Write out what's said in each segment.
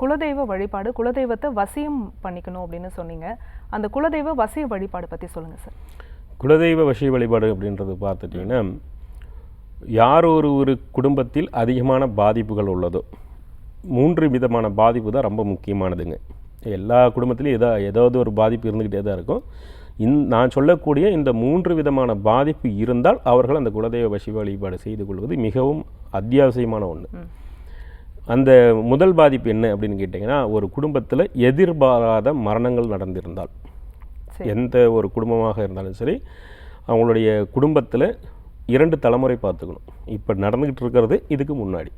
குலதெய்வ வழிபாடு குலதெய்வத்தை வசியம் பண்ணிக்கணும் அப்படின்னு சொன்னீங்க. அந்த குலதெய்வ வசிய வழிபாடு பற்றி சொல்லுங்கள் சார். குலதெய்வ வசிய வழிபாடு அப்படின்றது பார்த்துட்டிங்கன்னா யார் ஒரு ஒரு குடும்பத்தில் அதிகமான பாதிப்புகள் உள்ளதோ மூன்று விதமான பாதிப்பு தான் ரொம்ப முக்கியமானதுங்க. எல்லா குடும்பத்திலையும் ஏதோ ஏதாவது ஒரு பாதிப்பு இருந்துக்கிட்டே தான் இருக்கும். இந் நான் சொல்லக்கூடிய இந்த மூன்று விதமான பாதிப்பு இருந்தால் அவர்கள் அந்த குலதெய்வ வசி வழிபாடு செய்து கொள்வது மிகவும் அத்தியாவசியமான ஒன்று அந்த முதல் பாதிப்பு என்ன அப்படின்னு கேட்டிங்கன்னா ஒரு குடும்பத்தில் எதிர்பாராத மரணங்கள் நடந்திருந்தால். எந்த ஒரு குடும்பமாக இருந்தாலும் சரி அவங்களுடைய குடும்பத்தில் இரண்டு தலைமுறை பார்த்துக்கணும். இப்போ நடந்துக்கிட்டு இருக்கிறது இதுக்கு முன்னாடி.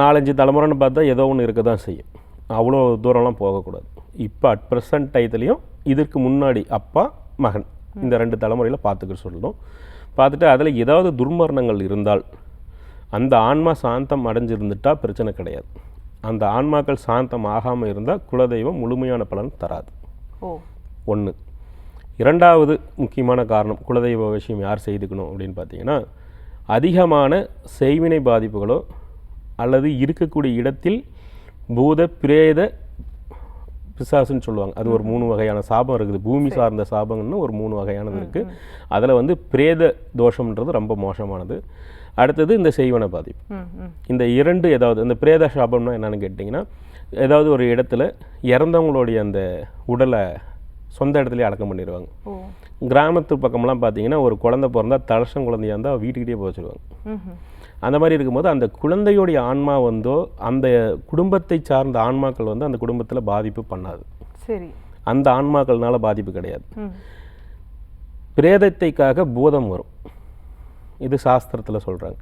நாலஞ்சு தலைமுறைன்னு பார்த்தா ஏதோ ஒன்று இருக்க தான் செய்யும். அவ்வளோ தூரம்லாம் போகக்கூடாது. இப்போ அட் ப்ரெசன்ட் டயத்துலேயும் இதற்கு முன்னாடி அப்பா மகன் இந்த ரெண்டு தலைமுறையில் பார்த்துக்க சொல்லணும் பார்த்துட்டு அதில் ஏதாவது துர்மரணங்கள் இருந்தால் அந்த ஆன்மா சாந்தம் அடைஞ்சிருந்துட்டா பிரச்சனை கிடையாது. அந்த ஆன்மாக்கள் சாந்தம் ஆகாமல் இருந்தால் குலதெய்வம் முழுமையான பலன் தராது. ஒன்று இரண்டாவது முக்கியமான காரணம் குலதெய்வ விஷயம் யார் செய்துக்கணும் அப்படின்னு பார்த்தீங்கன்னா அதிகமான செய்வினை பாதிப்புகளோ அல்லது இருக்கக்கூடிய இடத்தில் பூத பிரேத பிசாசுன்னு சொல்லுவாங்க. அது ஒரு மூணு வகையான சாபம் இருக்குது. பூமி சார்ந்த சாபங்கள்னு ஒரு மூணு வகையானது இருக்குது அதில் வந்து பிரேத தோஷம்ன்றது ரொம்ப மோசமானது. அடுத்தது இந்த செய்வன பாதிப்பு. இந்த இரண்டு ஏதாவது இந்த பிரேத சாபம்னா என்னன்னு கேட்டிங்கன்னா ஏதாவது ஒரு இடத்துல இறந்தவங்களுடைய அந்த உடலை சொந்த இடத்துலயே அடக்கம் பண்ணிடுவாங்க கிராமத்து பக்கம்லாம் பார்த்தீங்கன்னா ஒரு குழந்தை பிறந்தா தலசம் குழந்தையா இருந்தால் வீட்டுக்கிட்டே ம் அந்த மாதிரி இருக்கும்போது அந்த குழந்தையுடைய ஆன்மா வந்தோ அந்த குடும்பத்தை சார்ந்த ஆன்மாக்கள் வந்து அந்த குடும்பத்தில் பாதிப்பு பண்ணாது. சரி. அந்த ஆன்மாக்கள்னால பாதிப்பு கிடையாது. பிரேதத்தைக்காக பூதம் வரும். இது சாஸ்திரத்தில் சொல்கிறாங்க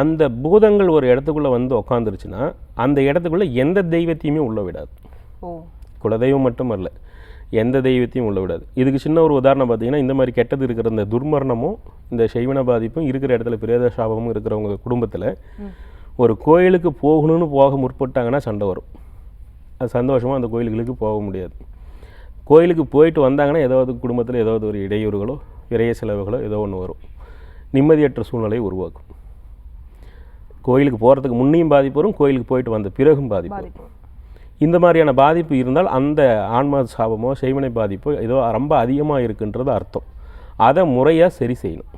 அந்த பூதங்கள் ஒரு இடத்துக்குள்ளே வந்து உக்காந்துருச்சுன்னா அந்த இடத்துக்குள்ளே எந்த தெய்வத்தையுமே உள்ள விடாது. குலதெய்வம் மட்டும் அல்ல எந்த தெய்வத்தையும் உள்ள விடாது. இதுக்கு சின்ன ஒரு உதாரணம் பார்த்தீங்கன்னா இந்த மாதிரி கெட்டது இருக்கிற இந்த துர்மரணமும் இந்த செய்வன பாதிப்பும் இருக்கிற இடத்துல பிரேத சாபமும் இருக்கிறவங்க குடும்பத்தில் ஒரு கோயிலுக்கு போகணும்னு போக முற்பட்டாங்கன்னா சண்டை வரும். அது சந்தோஷமாக அந்த கோயில்களுக்கு போக முடியாது. கோயிலுக்கு போயிட்டு வந்தாங்கன்னா ஏதாவது குடும்பத்தில் ஏதாவது ஒரு இடையூறுகளோ விரைய செலவுகளோ ஏதோ ஒன்று வரும். நிம்மதியற்ற சூழ்நிலையை உருவாக்கும். கோயிலுக்கு போகிறதுக்கு முன்னையும் பாதிப்பு வரும் கோயிலுக்கு போயிட்டு வந்த பிறகும் பாதிப்பு வரும். இந்த மாதிரியான பாதிப்பு இருந்தால் அந்த ஆன்மா சாபமோ செய்வினை பாதிப்போ ஏதோ ரொம்ப அதிகமாக இருக்குன்றது அர்த்தம். அதை முறையாக சரி செய்யணும்.